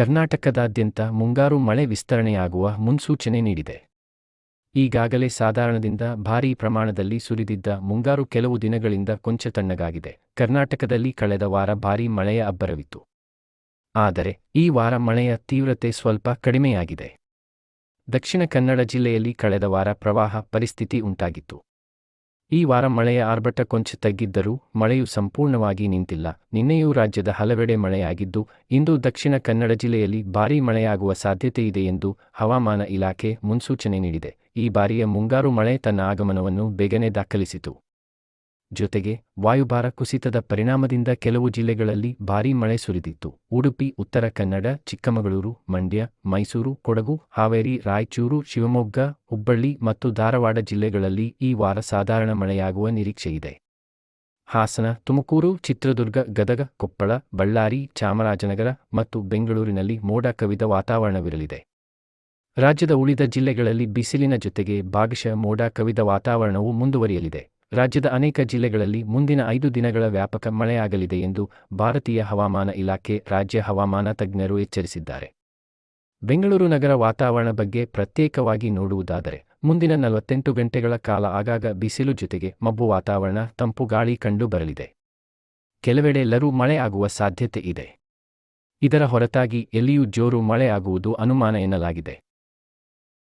ಕರ್ನಾಟಕದಾದ್ಯಂತ ಮುಂಗಾರು ಮಳೆ ವಿಸ್ತರಣೆಯಾಗುವ ಮುನ್ಸೂಚನೆ ನೀಡಿದೆ. ಈಗಾಗಲೇ ಸಾಧಾರಣದಿಂದ ಭಾರೀ ಪ್ರಮಾಣದಲ್ಲಿ ಸುರಿದಿದ್ದ ಮುಂಗಾರು ಕೆಲವು ದಿನಗಳಿಂದ ಕೊಂಚ ತಣ್ಣಗಾಗಿದೆ. ಕರ್ನಾಟಕದಲ್ಲಿ ಕಳೆದ ವಾರ ಭಾರೀ ಮಳೆಯ ಅಬ್ಬರವಿತ್ತು. ಆದರೆ, ಈ ವಾರ ಮಳೆಯ ತೀವ್ರತೆ ಸ್ವಲ್ಪ ಕಡಿಮೆಯಾಗಿದೆ. ದಕ್ಷಿಣ ಕನ್ನಡ ಜಿಲ್ಲೆಯಲ್ಲಿ ಕಳೆದ ವಾರ ಪ್ರವಾಹ ಪರಿಸ್ಥಿತಿ ಉಂಟಾಗಿತ್ತು. ಈ ವಾರ ಮಳೆಯ ಆರ್ಭಟ ಕೊಂಚ ತಗ್ಗಿದ್ದರೂ ಮಳೆಯು ಸಂಪೂರ್ಣವಾಗಿ ನಿಂತಿಲ್ಲ. ನಿನ್ನೆಯೂ ರಾಜ್ಯದ ಹಲವೆಡೆ ಮಳೆಯಾಗಿದ್ದು, ಇಂದು ದಕ್ಷಿಣ ಕನ್ನಡ ಜಿಲ್ಲೆಯಲ್ಲಿ ಭಾರೀ ಮಳೆಯಾಗುವ ಸಾಧ್ಯತೆ ಇದೆ ಎಂದು ಹವಾಮಾನ ಇಲಾಖೆ ಮುನ್ಸೂಚನೆ ನೀಡಿದೆ. ಈ ಬಾರಿಯ ಮುಂಗಾರು ಮಳೆ ತನ್ನ ಆಗಮನವನ್ನು ಬೇಗನೆ ದಾಖಲಿಸಿತು. ಜೊತೆಗೆ ವಾಯುಭಾರ ಕುಸಿತದ ಪರಿಣಾಮದಿಂದ ಕೆಲವು ಜಿಲ್ಲೆಗಳಲ್ಲಿ ಭಾರೀ ಮಳೆ ಸುರಿದಿತ್ತು. ಉಡುಪಿ, ಉತ್ತರ ಕನ್ನಡ, ಚಿಕ್ಕಮಗಳೂರು, ಮಂಡ್ಯ, ಮೈಸೂರು, ಕೊಡಗು, ಹಾವೇರಿ, ರಾಯಚೂರು, ಶಿವಮೊಗ್ಗ, ಹುಬ್ಬಳ್ಳಿ ಮತ್ತು ಧಾರವಾಡ ಜಿಲ್ಲೆಗಳಲ್ಲಿ ಈ ವಾರ ಸಾಧಾರಣ ಮಳೆಯಾಗುವ ನಿರೀಕ್ಷೆಯಿದೆ. ಹಾಸನ, ತುಮಕೂರು, ಚಿತ್ರದುರ್ಗ, ಗದಗ, ಕೊಪ್ಪಳ, ಬಳ್ಳಾರಿ, ಚಾಮರಾಜನಗರ ಮತ್ತು ಬೆಂಗಳೂರಿನಲ್ಲಿ ಮೋಡ ಕವಿದ ವಾತಾವರಣವಿರಲಿದೆ. ರಾಜ್ಯದ ಉಳಿದ ಜಿಲ್ಲೆಗಳಲ್ಲಿ ಬಿಸಿಲಿನ ಜೊತೆಗೆ ಭಾಗಶಃ ಮೋಡ ಕವಿದ ವಾತಾವರಣವು ಮುಂದುವರಿಯಲಿದೆ. ರಾಜ್ಯದ ಅನೇಕ ಜಿಲ್ಲೆಗಳಲ್ಲಿ ಮುಂದಿನ ಐದು ದಿನಗಳ ವ್ಯಾಪಕ ಮಳೆಯಾಗಲಿದೆ ಎಂದು ಭಾರತೀಯ ಹವಾಮಾನ ಇಲಾಖೆ ರಾಜ್ಯ ಹವಾಮಾನ ತಜ್ಞರು ಎಚ್ಚರಿಸಿದ್ದಾರೆ. ಬೆಂಗಳೂರು ನಗರ ವಾತಾವರಣ ಬಗ್ಗೆ ಪ್ರತ್ಯೇಕವಾಗಿ ನೋಡುವುದಾದರೆ, ಮುಂದಿನ ನಲವತ್ತೆಂಟು ಗಂಟೆಗಳ ಕಾಲ ಆಗಾಗ ಬಿಸಿಲು ಜೊತೆಗೆ ಮಬ್ಬು ವಾತಾವರಣ, ತಂಪು ಗಾಳಿ ಕಂಡು ಬರಲಿದೆ. ಕೆಲವೆಡೆ ಲರು ಮಳೆ ಆಗುವ ಸಾಧ್ಯತೆ ಇದೆ. ಇದರ ಹೊರತಾಗಿ ಎಲ್ಲಿಯೂ ಜೋರು ಮಳೆ ಆಗುವುದು ಅನುಮಾನ ಎನ್ನಲಾಗಿದೆ.